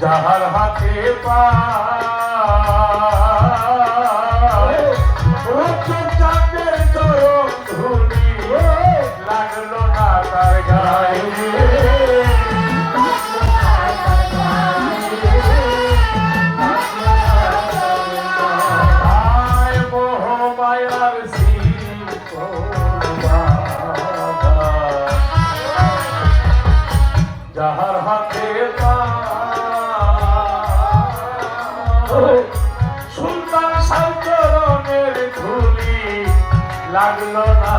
যাহার হাতে পা চাঁদের লাগল না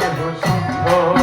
পাপি দেহ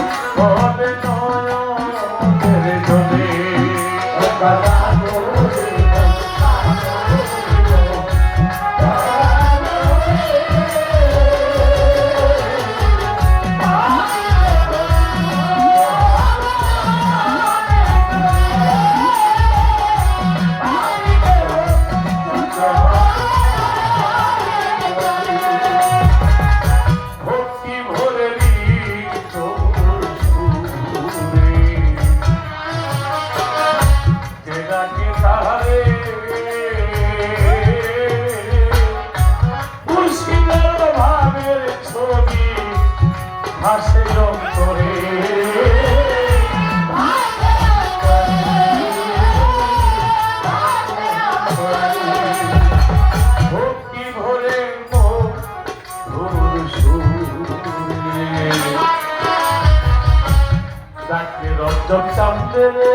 ডাকে রঞ্জন টানতে রে